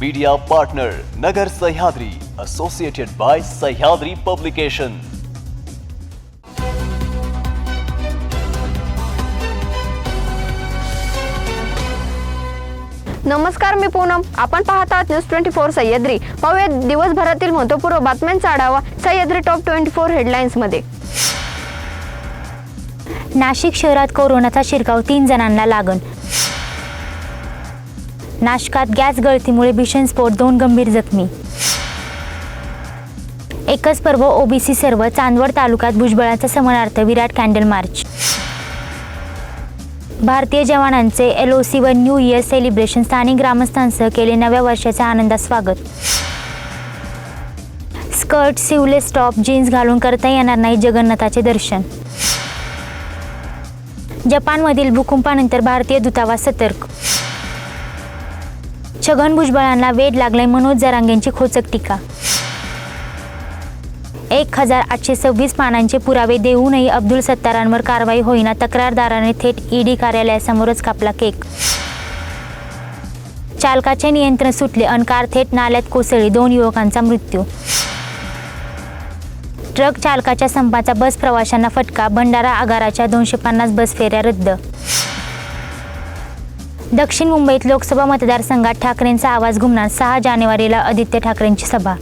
Media partner Nagar Sahyadri associated by Sahyadri publication नमस्कार मी पूनम. आपण पाहत आहात न्यूज ट्वेंटी फोर सह्याद्री. पाहूया दिवसभरातील महत्वपूर्व बातम्यांचा आढावा सह्याद्री टॉप ट्वेंटी फोर हेडलाईन्समध्ये. नाशिक शहरात कोरोनाचा शिरकाव तीन जणांना लागण. नाशकात गॅस गळतीमुळे भीषण स्फोट दोन गंभीर जखमी. एकच पर्व ओबीसी सर्व चांदवड तालुक्यात भुजबळाचा समानार्थ विराट कॅन्डल मार्च. भारतीय जवानांचे एल ओ सी व न्यू इयर सेलिब्रेशन स्थानिक ग्रामस्थांसह केले नव्या वर्षाच्या आनंदात स्वागत. स्कर्ट सिवलेस टॉप जीन्स घालून करता येणार नाही जगन्नाथाचे दर्शन. जपानमधील भूकंपानंतर भारतीय दूतावास सतर्क. छगन भुजबळांना वेध लागलाय मनोज जरांगेंची खोचक टीका. एक हजार आठशे सव्वीस पानांचे पुरावे देऊनही अब्दुल सत्तारांवर कारवाई होईना तक्रारदाराने थेट ईडी कार्यालयासमोरच कापला केक. चालकाचे नियंत्रण सुटले अन कार थेट नाल्यात कोसळली. दोन युवकांचा मृत्यू. ट्रक चालकाच्या संपाचा बस प्रवाशांना फटका. भंडारा आगाराच्या दोनशे पन्नास बस फेऱ्या रद्द. दक्षिण मुंबईत लोकसभा मतदारसंघात ठाकरेंचा आवाज घुमणार. सहा जानेवारीला आदित्य ठाकरेंची सभा.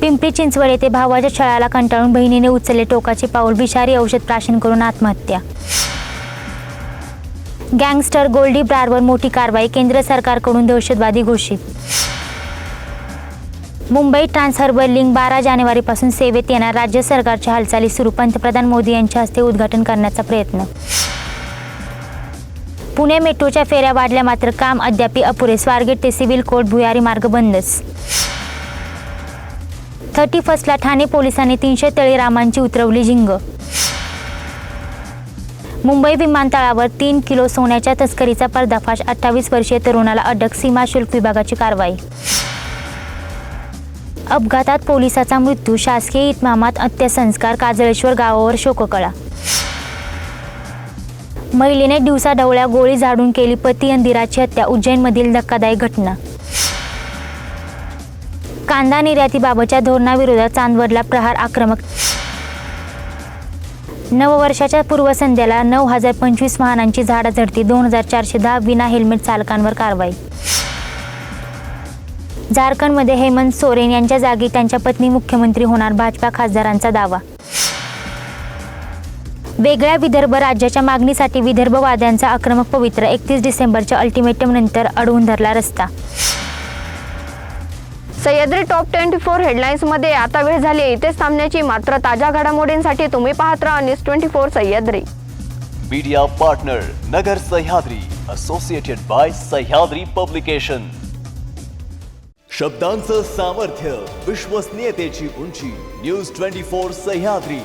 पिंपरी चिंचवड येथे भावाच्या छळाला कंटाळून बहिणीने उचलले टोकाचे पाऊल. विषारी औषध प्राशन करून आत्महत्या. गँगस्टर गोल्डी ब्रारवर मोठी कारवाई. केंद्र सरकारकडून दहशतवादी घोषित. मुंबई ट्रान्स हार्बर लिंक बारा जानेवारीपासून सेवेत येणार. राज्य सरकारच्या हालचाली सुरू. पंतप्रधान मोदी यांच्या हस्ते उद्घाटन करण्याचा प्रयत्न. पुणे मेट्रोच्या फेऱ्या वाढल्या मात्र काम अद्याप अपुरे. स्वारगेट ते सिव्हिल कोर्ट भुयारी मार्ग बंदच. थर्टी फर्स्टला ठाणे पोलिसांनी तीनशे तळीरामांची उतरवली झिंग. मुंबई विमानतळावर तीन किलो सोन्याच्या तस्करीचा पर्दाफाश. अठ्ठावीस वर्षीय तरुणाला अटक सीमा शुल्क विभागाची कारवाई. अपघातात पोलिसाचा मृत्यू. शासकीय इतमामात अंत्यसंस्कार काजळेश्वर गावावर शोककळा. महिलेने दिवसा ढवळ्या गोळी झाडून केली. पती अंदिराची हत्या उज्जैनमधील धक्कादायक घटना. कांदा निर्यातीबाबतच्या धोरणाविरोधात चांदवडला प्रहार आक्रमक. नववर्षाच्या पूर्वसंध्येला नऊ हजार पंचवीस वाहनांची झाडाझडती दोन हजार चारशे दहा विना हेल्मेट चालकांवर कारवाई. झारखंडमध्ये हेमंत सोरेन यांच्या जागी त्यांच्या पत्नी मुख्यमंत्री होणार. भाजपा खासदारांचा दावा. वेगळ्या विदर्भ राज्याच्या मागणीसाठी विदर्भवाद्यांचा आक्रमक पवित्र एकतीस डिसेंबरच्या अल्टिमेटम नंतर अडवून धरला रस्ता. सह्याद्री टॉप ट्वेंटी फोर हेडलाईन्समध्ये आता वेळ झाली आहे. इथेच थांबण्याची मात्र ताज्या घडामोडींसाठी तुम्ही पाहत राहा news twenty four Sahyadri. Media partner Nagar Sahyadri associated by Sahyadri publication शब्दांचं सामर्थ्य विश्वसनीयतेची उंची न्यूज ट्वेंटी फोर सह्याद्री.